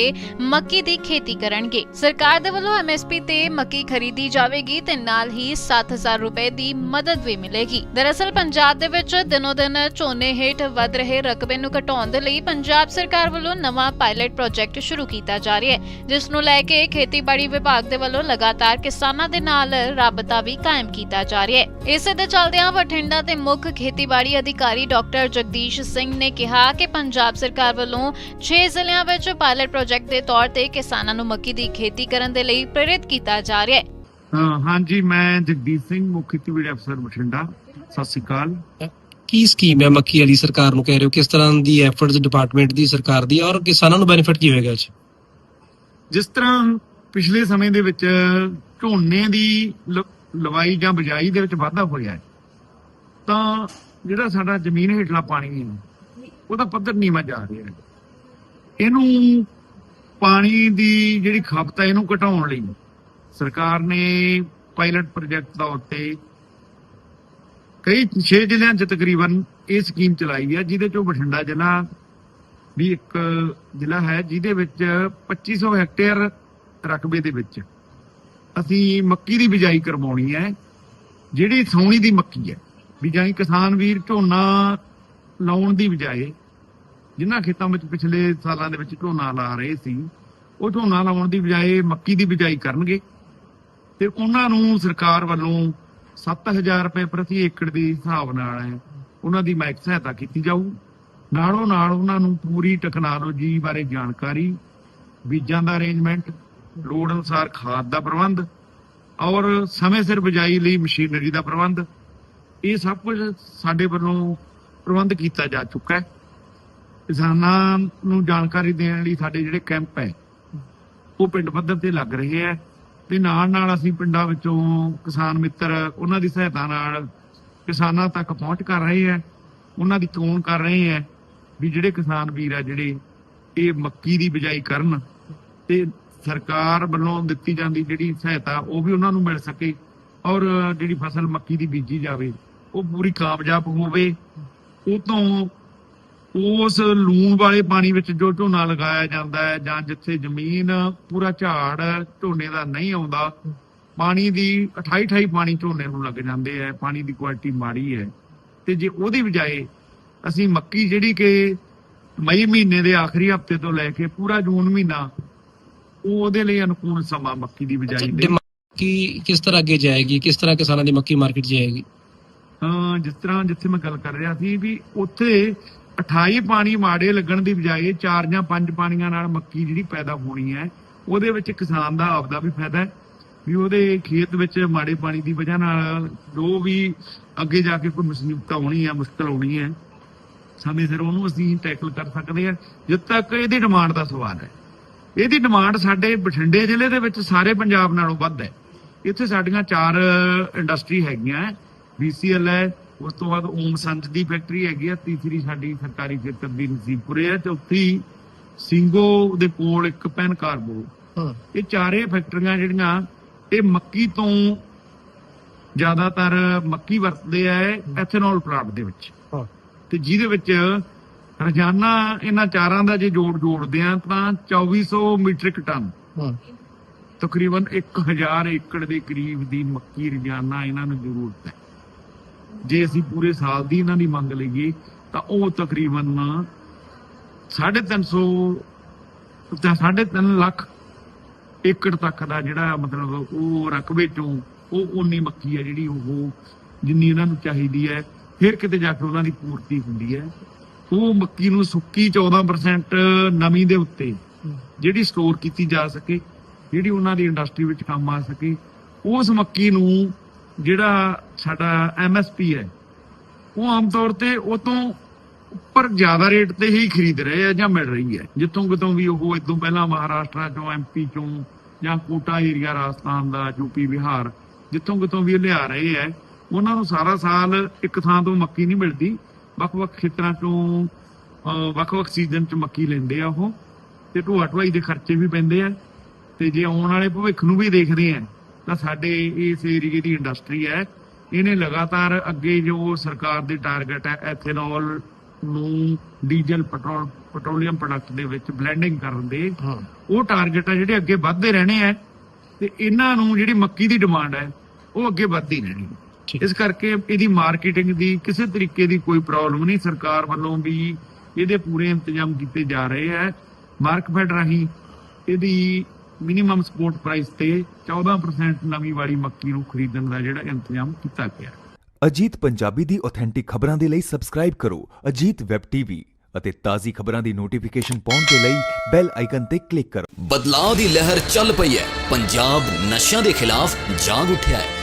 Speaker 1: ਮੱਕੀ ਦੀ ਖੇਤੀ ਕਰਨਗੇ। ਸਰਕਾਰ ਦੇ ਵੱਲੋਂ ਐਮਐਸਪੀ ਤੇ ਮੱਕੀ ਖਰੀਦੀ ਜਾਵੇਗੀ ਤੇ ਨਾਲ ਹੀ 7000 ਰੁਪਏ ਦੀ ਮਦਦ ਵੀ ਮਿਲੇਗੀ। ਦਰਅਸਲ, ਪੰਜਾਬ ਦੇ ਵਿੱਚ ਦਿਨੋ ਦਿਨ ਝੋਨੇ ਹੇਠ ਵੱਧ ਰਹੇ ਰਕਬੇ ਨੂੰ ਘਟਾਉਣ ਦੇ ਲਈ ਪੰਜਾਬ ਸਰਕਾਰ ਵੱਲੋਂ ਨਵਾਂ ਪਾਇਲਟ ਪ੍ਰੋਜੈਕਟ ਸ਼ੁਰੂ ਕੀਤਾ ਜਾ ਰਿਹਾ ਹੈ, ਜਿਸ ਨੂੰ ਲੈ ਕੇ ਖੇਤੀਬਾੜੀ ਵਿਭਾਗ ਦੇ ਵੱਲੋਂ ਲਗਾਤਾਰ ਕਿਸਾਨਾਂ ਦੇ ਨਾਲ ਰਾਬਤਾ ਵੀ ਕਾਇਮ ਕੀਤਾ ਜਾ ਰਿਹਾ ਹੈ। ਇਸੇ ਦੇ ਚੱਲਦਿਆਂ ਬਠਿੰਡਾ ਦੇ ਮੁੱਖ ਖੇਤੀਬਾੜੀ ਅਧਿਕਾਰੀ ਡਾਕਟਰ ਜਗਦੀਸ਼ ਸਿੰਘ ਨੇ ਕਿਹਾ ਕਿ ਪੰਜਾਬ ਸਰਕਾਰ ਵੱਲੋਂ 6 ਜ਼ਿਲ੍ਹਿਆਂ ਵਿੱਚ ਪਾਇਲਟ ਪ੍ਰੋਜੈਕਟ ਦੇ ਤੌਰ ਤੇ ਕਿਸਾਨਾਂ ਨੂੰ ਮੱਕੀ ਦੀ ਖੇਤੀ ਕਰਨ ਦੇ ਲਈ ਪ੍ਰੇਰਿਤ ਕੀਤਾ ਜਾ ਰਿਹਾ ਹੈ।
Speaker 2: ਹਾਂ ਹਾਂਜੀ ਮੈਂ ਜਗਦੀਪ ਸਿੰਘ ਮੁੱਖ ਖੇਤੀਬਾੜੀ ਅਫਸਰ ਬਠਿੰਡਾ। ਸਤਿ ਸ਼੍ਰੀ ਅਕਾਲ।
Speaker 3: ਕੀ ਸਕੀਮ ਹੈ ਮੱਕੀ ਵਾਲੀ ਸਰਕਾਰ ਨੂੰ ਕਹਿ ਰਹੇ ਹੋ? ਕਿਸ ਤਰ੍ਹਾਂ ਦੀ ਐਫਰਟਸ ਡਿਪਾਰਟਮੈਂਟ ਦੀ ਸਰਕਾਰ ਦੀ ਔਰ ਕਿਸਾਨਾਂ ਨੂੰ ਬੈਨੀਫਿਟ ਕੀ ਹੋਏਗਾ 'ਚ
Speaker 2: ਜਿਸ ਤਰ੍ਹਾਂ ਪਿਛਲੇ ਸਮੇਂ ਦੇ ਵਿੱਚ ਝੋਨੇ ਦੀ ਲਵਾਈ ਜਾਂ ਬਜਾਈ ਦੇ ਵਿੱਚ ਵਾਧਾ ਹੋਇਆ ਹੈ, ਤਾਂ ਜਿਹੜਾ ਸਾਡਾ ਜ਼ਮੀਨ ਹੇਠਲਾ ਪਾਣੀ ਹੈ, ਉਹਦਾ ਪੱਧਰ ਨੀਵਾਂ ਜਾ ਰਿਹਾ ਹੈ। ਇਹਨੂੰ ਪਾਣੀ ਦੀ ਜਿਹੜੀ ਖਪਤ ਹੈ, ਇਹਨੂੰ ਘਟਾਉਣ ਲਈ ਸਰਕਾਰ ਨੇ ਪਾਇਲਟ ਪ੍ਰੋਜੈਕਟ ਤੌਰ ਤੇ ਕਈ 6 ਜ਼ਿਲ੍ਹਿਆਂ 'ਚ ਤਕਰੀਬਨ ਇਹ ਸਕੀਮ ਚਲਾਈ ਹੈ, ਜਿਹਦੇ ਚੋਂ ਬਠਿੰਡਾ ਜ਼ਿਲ੍ਹਾ ਵੀ ਇੱਕ ਜ਼ਿਲ੍ਹਾ ਹੈ, ਜਿਹਦੇ ਵਿੱਚ 2500 ਹੈਕਟੇਅਰ ਰਕਬੇ ਦੇ ਵਿੱਚ ਅਸੀਂ ਮੱਕੀ ਦੀ ਬਿਜਾਈ ਕਰਵਾਉਣੀ ਹੈ, ਜਿਹੜੀ ਸੌਣੀ ਦੀ ਮੱਕੀ ਹੈ। ਬਿਜਾਈ ਕਿਸਾਨ ਵੀਰ ਝੋਨਾ ਲਾਉਣ ਦੀ ਬਜਾਏ ਜਿਨ੍ਹਾਂ ਖੇਤਾਂ ਵਿੱਚ ਪਿਛਲੇ ਸਾਲਾਂ ਦੇ ਵਿੱਚ ਝੋਨਾ ਲਾ ਰਹੇ ਸੀ, ਉਹ ਝੋਨਾ ਲਾਉਣ ਦੀ ਬਜਾਏ ਮੱਕੀ ਦੀ ਬਿਜਾਈ ਕਰਨਗੇ। ਤੇ ਉਹਨਾਂ ਨੂੰ ਸਰਕਾਰ ਵੱਲੋਂ 7000 ਰੁਪਏ ਪ੍ਰਤੀ ਏਕੜ ਦੇ ਹਿਸਾਬ ਨਾਲ ਉਹਨਾਂ ਦੀ ਮਾਇਕ ਸਹਾਇਤਾ ਕੀਤੀ ਜਾਊ। ਨਾਲੋਂ ਨਾਲ ਉਹਨਾਂ ਨੂੰ ਪੂਰੀ ਟੈਕਨੋਲੋਜੀ ਬਾਰੇ ਜਾਣਕਾਰੀ, ਬੀਜਾਂ ਦਾ ਅਰੇਂਜਮੈਂਟ ਲੋੜ ਅਨੁਸਾਰ ਖਾਦ ਦਾ ਪ੍ਰਬੰਧ ਔਰ ਸਮੇਂ ਸਿਰ ਬਿਜਾਈ ਲਈ ਮਸ਼ੀਨਰੀ ਦਾ ਪ੍ਰਬੰਧ। ਇਹ ਸਭ ਕੁਝ ਸਾਡੇ ਵੱਲੋਂ ਪ੍ਰਬੰਧ ਕੀਤਾ ਜਾ ਚੁੱਕਾ ਹੈ। ਕਿਸਾਨਾਂ ਨੂੰ ਜਾਣਕਾਰੀ ਦੇਣ ਲਈ ਸਾਡੇ ਜਿਹੜੇ ਕੈਂਪ ਹੈ, ਉਹ ਪਿੰਡ ਪੱਧਰ ਤੇ ਲੱਗ ਰਹੇ ਹੈ। ਤੇ ਨਾਲ ਨਾਲ ਅਸੀਂ ਪਿੰਡਾਂ ਵਿੱਚੋਂ ਕਿਸਾਨ ਮਿੱਤਰ, ਉਹਨਾਂ ਦੀ ਸਹਾਇਤਾ ਨਾਲ ਕਿਸਾਨਾਂ ਤੱਕ ਪਹੁੰਚ ਕਰ ਰਹੇ ਹੈ, ਉਹਨਾਂ ਦੀ ਚੋਣ ਕਰ ਰਹੇ ਹੈ ਵੀ ਜਿਹੜੇ ਕਿਸਾਨ ਵੀਰ ਆ ਜਿਹੜੇ, ਇਹ ਮੱਕੀ ਦੀ ਬਿਜਾਈ ਕਰਨ ਤੇ ਸਰਕਾਰ ਵੱਲੋਂ ਦਿੱਤੀ ਜਾਂਦੀ ਜਿਹੜੀ ਸਹਾਇਤਾ, ਉਹ ਵੀ ਉਹਨਾਂ ਨੂੰ ਮਿਲ ਸਕੇ ਔਰ ਜਿਹੜੀ ਫਸਲ ਮੱਕੀ ਦੀ ਬੀਜੀ ਜਾਵੇ, ਉਹ ਪੂਰੀ ਕਾਮਯਾਬ ਹੋਵੇ। ਉਹ ਤੋਂ ਉਸ ਲੂਣ ਵਾਲੇ ਪਾਣੀ ਵਿੱਚ ਜੋ ਝੋਨਾ ਲਗਾਇਆ ਜਾਂਦਾ ਹੈ ਜਾਂ ਜਿੱਥੇ ਜ਼ਮੀਨ ਪੂਰਾ ਝਾੜ ਝੋਨੇ ਦਾ ਨਹੀਂ ਆਉਂਦਾ, ਪਾਣੀ ਦੀ 28 28 ਪਾਣੀ ਝੋਨੇ ਨੂੰ ਲੱਗ ਜਾਂਦੇ ਹੈ, ਪਾਣੀ ਦੀ ਕੁਆਲਿਟੀ ਮਾੜੀ ਹੈ। ਤੇ ਜੇ ਉਹਦੀ ਬਜਾਏ ਅਸੀਂ ਮੱਕੀ ਜਿਹੜੀ ਕਿ ਮਈ ਮਹੀਨੇ ਦੇ ਆਖਰੀ ਹਫ਼ਤੇ ਤੋਂ ਲੈ ਕੇ ਪੂਰਾ ਜੂਨ ਮਹੀਨਾ ਉਹ ਉਹਦੇ ਲਈ ਅਨੁਕੂਲ ਸਮਾਂ ਮੱਕੀ ਦੀ ਬਿਜਾਈ ਦੇ
Speaker 3: ਡਿਮਾਂਡ ਕੀ ਕਿਸ ਤਰ੍ਹਾਂ ਅੱਗੇ ਜਾਏਗੀ? ਕਿਸ ਤਰ੍ਹਾਂ ਕਿਸਾਨਾਂ ਦੀ ਮੱਕੀ ਮਾਰਕੀਟ ਜਾਏਗੀ?
Speaker 2: ਅਹ ਜਿਸ ਤਰ੍ਹਾਂ ਜਿੱਥੇ ਮੈਂ ਗੱਲ ਕਰ ਰਿਹਾ ਸੀ ਵੀ ਉੱਥੇ 28 ਪਾਣੀ ਮਾੜੇ ਲੱਗਣ ਦੀ ਬਜਾਏ 4 ਜਾਂ 5 ਪਾਣੀਆਂ ਨਾਲ ਮੱਕੀ ਜਿਹੜੀ ਪੈਦਾ ਹੋਣੀ ਹੈ ਉਹਦੇ ਵਿੱਚ ਕਿਸਾਨ ਦਾ ਆਪਦਾ ਵੀ ਫਾਇਦਾ ਹੈ। ਵੀ ਉਹਦੇ ਖੇਤ ਵਿੱਚ ਮਾੜੇ ਪਾਣੀ ਦੀ ਵਜ੍ਹਾ ਨਾਲ ਜੋ ਵੀ ਅੱਗੇ ਜਾ ਕੇ ਕੋਈ ਮੁਸੀਬਤ ਆਉਣੀ ਹੈ ਮੁਸ਼ਕਲ ਆਉਣੀ ਹੈ ਸਮੇਂ ਸਿਰ ਉਹਨੂੰ ਅਸੀਂ ਟੈਕਲ ਕਰ ਸਕਦੇ ਹਾਂ। ਜਦ ਤੱਕ ਇਹਦੀ ਡਿਮਾਂਡ ਦਾ ਸਵਾਲ ਹੈ। ਇਹਦੀ ਡਿਮਾਂਡ ਸਾਡੇ ਬਠਿੰਡੇ ਜ਼ਿਲ੍ਹੇ ਦੇ ਵਿੱਚ ਸਾਰੇ ਪੰਜਾਬ ਨਾਲੋਂ ਵੱਧ ਹੈ। ਇੱਥੇ ਸਾਡੀਆਂ ਚਾਰ ਇੰਡਸਟਰੀ ਹੈਗੀਆਂ BCL ਹੈ ਉਸ ਤੋਂ ਬਾਅਦ ਓਮ ਸੰਚ ਦੀ ਫੈਕਟਰੀ ਹੈਗੀ ਆ ਤੀਸਰੀ ਸਾਡੀ ਸਰਕਾਰੀ ਖੇਤਰ ਦੀ ਨਸੀਬਪੁਰੇ ਹੈ। ਚੌਥੀ ਸਿੰਗੋ ਦੇ ਕੋਲ ਇੱਕ ਪੈਨ ਕਾਰਬੋ।
Speaker 3: ਹਾਂ।
Speaker 2: ਇਹ ਚਾਰੇ ਫੈਕਟਰੀਆਂ ਜਿਹੜੀਆਂ ਇਹ ਮੱਕੀ ਤੋਂ ਜ਼ਿਆਦਾਤਰ ਮੱਕੀ ਵਰਤਦੇ ਆ ਐਥਨੋਲ ਪਲਾਂਟ ਦੇ ਵਿੱਚ।
Speaker 3: ਹਾਂ।
Speaker 2: ਤੇ ਜਿਹਦੇ ਵਿੱਚ ਰੋਜ਼ਾਨਾ ਇਹਨਾਂ ਚਾਰਾਂ ਦਾ ਜੇ ਜੋੜ ਜੋੜਦੇ ਆ ਤਾਂ 2400 ਮੀਟ੍ਰਿਕ ਟਨ। ਤਕਰੀਬਨ 1000 ਏਕੜ ਦੇ ਕਰੀਬ ਦੀ ਮੱਕੀ ਰੋਜ਼ਾਨਾ ਇਹਨਾਂ ਨੂੰ ਜ਼ਰੂਰਤ ਹੈ। ਜੇ ਅਸੀਂ ਪੂਰੇ ਸਾਲ ਦੀ ਇਹਨਾਂ ਦੀ ਮੰਗ ਲਈਏ ਤਾਂ ਉਹ ਤਕਰੀਬਨ 350 ਤਾਂ 3.5 ਲੱਖ ਏਕੜ ਤੱਕ ਦਾ ਜਿਹੜਾ ਮਤਲਬ ਉਹ ਰਕਬੇ ਚੋਂ ਉਹ ਉਨੀ ਮੱਕੀ ਹੈ ਜਿਹੜੀ ਉਹ ਜਿੰਨੀ ਇਹਨਾਂ ਨੂੰ ਚਾਹੀਦੀ ਹੈ। ਫਿਰ ਕਿਤੇ ਜਾ ਕੇ ਉਹਨਾਂ ਦੀ ਪੂਰਤੀ ਹੁੰਦੀ ਹੈ। ਉਹ ਮੱਕੀ ਨੂੰ ਸੁੱਕੀ 14% ਨਮੀ ਦੇ ਉੱਤੇ ਜਿਹੜੀ ਸਟੋਰ ਕੀਤੀ ਜਾ ਸਕੇ ਜਿਹੜੀ ਉਹਨਾਂ ਦੀ ਇੰਡਸਟਰੀ ਵਿੱਚ ਕੰਮ ਆ ਸਕੇ ਉਸ ਮੱਕੀ ਨੂੰ ਜਿਹੜਾ ਸਾਡਾ ਐਮਐਸਪੀ ਹੈ ਉਹ ਆਮ ਤੌਰ ਤੇ ਉਹ ਤੋਂ ਉੱਪਰ ਜ਼ਿਆਦਾ ਰੇਟ ਤੇ ਹੀ ਖਰੀਦ ਰਹੇ ਆ ਜਾਂ ਮਿਲ ਰਹੀ ਹੈ। ਜਿੱਥੋਂ ਕਿਤੋਂ ਵੀ ਉਹ ਇਦੋਂ ਪਹਿਲਾਂ ਮਹਾਰਾਸ਼ਟਰ ਚੋਂ ਐਮਪੀ ਚੋਂ ਜਾਂ ਕੋਟਾ ਏਰੀਆ ਰਾਜਸਥਾਨ ਦਾ ਯੂਪੀ ਬਿਹਾਰ ਜਿੱਥੋਂ ਕਿਤੋਂ ਵੀ ਲਿਆ ਰਹੇ ਹੈ ਉਹਨਾਂ ਨੂੰ ਸਾਰਾ ਸਾਲ ਇੱਕ ਥਾਂ ਤੋਂ ਮੱਕੀ ਨਹੀਂ ਮਿਲਦੀ। ਵੱਖ-ਵੱਖ ਖੇਤਰਾਂ ਅਹ ਵੱਖ-ਵੱਖ ਸੀਜ਼ਨ ਚ ਮੱਕੀ ਲੈਂਦੇ ਆ ਉਹ ਤੇ ਢੋਆ ਢੁਆਈ ਦੇ ਖਰਚੇ ਵੀ ਪੈਂਦੇ ਆ ਤੇ ਜੇ ਆਉਣ ਵਾਲੇ ਭਵਿੱਖ ਨੂੰ ਵੀ ਦੇਖਦੇ ਆ ਤਾਂ ਸਾਡੇ ਇਸ ਏਰੀਏ ਦੀ ਇੰਡਸਟਰੀ ਹੈ ਇਹਨੇ ਲਗਾਤਾਰ ਅੱਗੇ ਜੋ ਸਰਕਾਰ ਦੇ ਟਾਰਗੇਟ ਹੈ ਐਥੇਨੋਲ ਨੂੰ ਡੀਜ਼ਲ ਪੈਟਰੋਲ ਪੈਟਰੋਲੀਅਮ ਪ੍ਰੋਡਕਟ ਦੇ ਵਿੱਚ ਬਲੈਂਡਿੰਗ ਕਰਨ ਦੇ ਉਹ ਟਾਰਗੇਟ ਆ ਜਿਹੜੇ ਅੱਗੇ ਵੱਧਦੇ ਰਹਿਣੇ ਆ ਤੇ ਇਹਨਾਂ ਨੂੰ ਜਿਹੜੀ ਮੱਕੀ ਦੀ ਡਿਮਾਂਡ ਹੈ ਉਹ ਅੱਗੇ ਵੱਧਦੀ ਰਹਿਣੀ ਹੈ। ਇਸ ਕਰਕੇ ਇਹਦੀ ਮਾਰਕੀਟਿੰਗ ਦੀ ਕਿਸੇ ਤਰੀਕੇ ਦੀ ਕੋਈ ਪ੍ਰੋਬਲਮ ਨਹੀਂ ਸਰਕਾਰ ਵੱਲੋਂ ਵੀ ਇਹਦੇ ਪੂਰੇ ਇੰਤਜ਼ਾਮ ਕੀਤੇ ਜਾ ਰਹੇ ਹੈ। ਮਾਰਕਫੈਡ ਰਾਹੀਂ ਇਹਦੀ ਮਿਨੀਮਮ ਸਪੋਰਟ ਪ੍ਰਾਈਸ ਤੇ 14% ਨਵੀਂ ਵਾਲੀ ਮੱਕੀ ਨੂੰ ਖਰੀਦਣ ਦਾ ਜਿਹੜਾ ਇੰਤਜ਼ਾਮ ਕੀਤਾ ਗਿਆ।
Speaker 4: ਅਜੀਤ ਪੰਜਾਬੀ ਦੀ ਆਥੈਂਟਿਕ ਖਬਰਾਂ ਦੇ ਲਈ ਸਬਸਕ੍ਰਾਈਬ ਕਰੋ ਅਜੀਤ ਵੈਬ ਟੀਵੀ ਅਤੇ ਤਾਜ਼ੀ ਖਬਰਾਂ ਦੀ ਨੋਟੀਫਿਕੇਸ਼ਨ ਪਾਉਣ ਦੇ ਲਈ ਬੈਲ ਆਈਕਨ ਤੇ ਕਲਿੱਕ ਕਰੋ।
Speaker 5: ਬਦਲਾਅ ਦੀ ਲਹਿਰ ਚੱਲ ਪਈ ਹੈ। ਪੰਜਾਬ ਨਸ਼ਿਆਂ ਦੇ ਖਿਲਾਫ ਜਾਗ ਉੱਠਿਆ ਹੈ।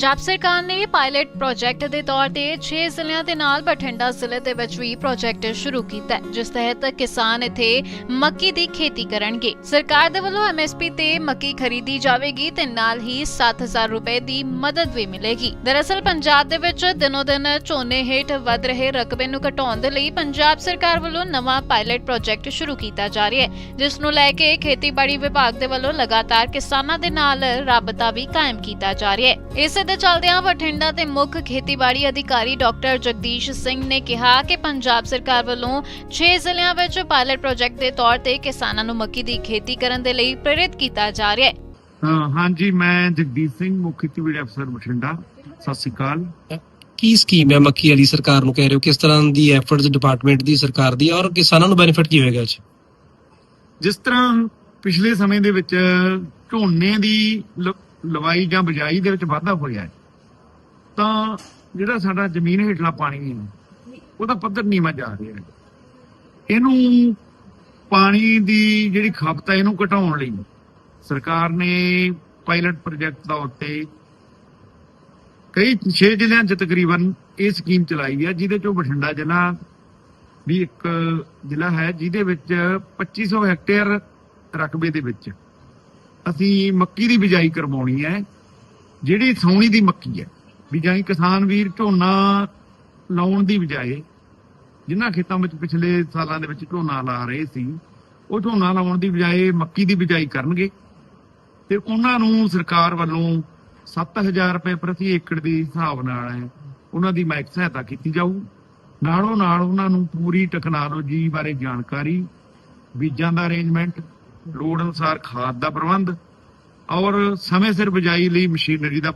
Speaker 1: ਪੰਜਾਬ ਸਰਕਾਰ ਨੇ ਪਾਇਲਟ ਪ੍ਰੋਜੈਕਟ ਦੇ ਤੌਰ ਤੇ 6 ਜ਼ਿਲ੍ਹਿਆਂ ਦੇ ਨਾਲ ਬਠਿੰਡਾ ਜ਼ਿਲ੍ਹੇ ਦੇ ਵਿੱਚ ਵੀ ਪ੍ਰੋਜੈਕਟ ਸ਼ੁਰੂ ਕੀਤਾ ਹੈ, ਜਿਸ ਤਹਿਤ ਕਿਸਾਨ ਇੱਥੇ ਮੱਕੀ ਦੀ ਖੇਤੀ ਕਰਨਗੇ। ਸਰਕਾਰ ਦੇ ਵੱਲੋਂ ਐਮਐਸਪੀ ਤੇ ਮੱਕੀ ਖਰੀਦੀ ਜਾਵੇਗੀ ਤੇ ਨਾਲ ਹੀ 7000 ਰੁਪਏ ਦੀ ਮਦਦ ਵੀ ਮਿਲੇਗੀ। ਦਰਅਸਲ ਪੰਜਾਬ ਦੇ ਵਿੱਚ ਦਿਨੋ ਦਿਨ ਝੋਨੇ ਹੇਠ ਵੱਧ ਰਹੇ ਰਕਬੇ ਨੂੰ ਘਟਾਉਣ ਦੇ ਲਈ ਪੰਜਾਬ ਸਰਕਾਰ ਵੱਲੋਂ ਨਵਾਂ ਪਾਇਲਟ ਪ੍ਰੋਜੈਕਟ ਸ਼ੁਰੂ ਕੀਤਾ ਜਾ ਰਿਹਾ ਹੈ, ਜਿਸ ਨੂੰ ਲੈ ਕੇ ਖੇਤੀਬਾੜੀ ਵਿਭਾਗ ਦੇ ਵੱਲੋਂ ਲਗਾਤਾਰ ਕਿਸਾਨਾਂ ਦੇ ਨਾਲ ਰਾਬਤਾ ਵੀ ਕਾਇਮ ਕੀਤਾ ਜਾ ਰਿਹਾ ਹੈ। ਇਸੇ ਦੇ ਚੱਲਦਿਆਂ ਬਠਿੰਡਾ ਦੇ ਮੁੱਖ ਖੇਤੀਬਾੜੀ ਅਧਿਕਾਰੀ ਡਾਕਟਰ ਜਗਦੀਸ਼ ਸਿੰਘ ਨੇ ਕਿਹਾ ਕਿ ਪੰਜਾਬ ਸਰਕਾਰ ਵੱਲੋਂ 6 ਜ਼ਿਲ੍ਹਿਆਂ ਵਿੱਚ ਪਾਇਲਟ ਪ੍ਰੋਜੈਕਟ ਦੇ ਤੌਰ ਤੇ ਕਿਸਾਨਾਂ ਨੂੰ ਮੱਕੀ ਦੀ ਖੇਤੀ ਕਰਨ ਦੇ ਲਈ ਪ੍ਰੇਰਿਤ ਕੀਤਾ ਜਾ ਰਿਹਾ ਹੈ।
Speaker 2: ਹਾਂ ਹਾਂਜੀ ਮੈਂ ਜਗਦੀਪ ਸਿੰਘ ਮੁੱਖ ਖੇਤੀਬਾੜੀ ਅਫਸਰ ਬਠਿੰਡਾ। ਸਤਿ ਸ਼੍ਰੀ ਅਕਾਲ।
Speaker 3: ਕੀ ਸਕੀਮ ਹੈ ਮੱਕੀ ਵਾਲੀ ਸਰਕਾਰ ਨੂੰ ਕਹਿ ਰਹੇ ਹੋ? ਕਿਸ ਤਰ੍ਹਾਂ ਦੀ ਐਫਰਟਸ ਡਿਪਾਰਟਮੈਂਟ ਦੀ ਸਰਕਾਰ ਦੀ ਔਰ ਕਿਸਾਨਾਂ ਨੂੰ ਬੈਨੀਫਿਟ ਕੀ ਹੋਏਗਾ 'ਚ
Speaker 2: ਜਿਸ ਤਰ੍ਹਾਂ ਪਿਛਲੇ ਸਮੇਂ ਦੇ ਵਿੱਚ ਝੋਨੇ ਦੀ ਲਵਾਈ ਜਾਂ ਬਿਜਾਈ ਦੇ ਵਿੱਚ ਵਾਧਾ ਹੋਇਆ ਤਾਂ ਜਿਹੜਾ ਸਾਡਾ ਜ਼ਮੀਨ ਹੇਠਲਾ ਪਾਣੀ ਹੈ ਉਹਦਾ ਪੱਧਰ ਨੀਵਾਂ ਜਾ ਰਿਹਾ ਹੈ। ਇਹਨੂੰ ਪਾਣੀ ਦੀ ਜਿਹੜੀ ਖਪਤ ਹੈ, ਇਹਨੂੰ ਘਟਾਉਣ ਲਈ ਸਰਕਾਰ ਨੇ ਪਾਇਲਟ ਪ੍ਰੋਜੈਕਟ ਤੌਰ ਤੇ ਕਈ 6 ਜ਼ਿਲ੍ਹਿਆਂ 'ਚ ਤਕਰੀਬਨ ਇਹ ਸਕੀਮ ਚਲਾਈ ਹੈ, ਜਿਹਦੇ ਚੋਂ ਬਠਿੰਡਾ ਜ਼ਿਲ੍ਹਾ ਵੀ ਇੱਕ ਜ਼ਿਲ੍ਹਾ ਹੈ, ਜਿਹਦੇ ਵਿੱਚ 2500 ਹੈਕਟੇਅਰ ਰਕਬੇ ਦੇ ਵਿੱਚ ਅਸੀਂ ਮੱਕੀ ਦੀ ਬਿਜਾਈ ਕਰਵਾਉਣੀ ਹੈ, ਜਿਹੜੀ ਸੌਣੀ ਦੀ ਮੱਕੀ ਹੈ। ਬਿਜਾਈ ਕਿਸਾਨ ਵੀਰ ਝੋਨਾ ਲਾਉਣ ਦੀ ਬਜਾਏ ਜਿਨ੍ਹਾਂ ਖੇਤਾਂ ਵਿੱਚ ਪਿਛਲੇ ਸਾਲਾਂ ਦੇ ਵਿੱਚ ਝੋਨਾ ਲਾ ਰਹੇ ਸੀ, ਉਹ ਝੋਨਾ ਲਾਉਣ ਦੀ ਬਜਾਏ ਮੱਕੀ ਦੀ ਬਿਜਾਈ ਕਰਨਗੇ। ਤੇ ਉਹਨਾਂ ਨੂੰ ਸਰਕਾਰ ਵੱਲੋਂ 7000 ਰੁਪਏ ਪ੍ਰਤੀ ਏਕੜ ਦੀ ਹਿਸਾਬ ਨਾਲ ਉਹਨਾਂ ਦੀ ਮਾਇਕ ਸਹਾਇਤਾ ਕੀਤੀ ਜਾਊ। ਨਾਲੋਂ ਨਾਲ ਉਹਨਾਂ ਨੂੰ ਪੂਰੀ ਟੈਕਨੋਲੋਜੀ ਬਾਰੇ ਜਾਣਕਾਰੀ, ਬੀਜਾਂ ਦਾ ਅਰੇਂਜਮੈਂਟ ਲੋੜ ਅਨੁਸਾਰ ਖਾਦ ਦਾ ਪ੍ਰਬੰਧ ਔਰ ਸਮੇਂ ਸਿਰ ਬਿਜਾਈ ਲਈ ਮਸ਼ੀਨਰੀ ਦਾ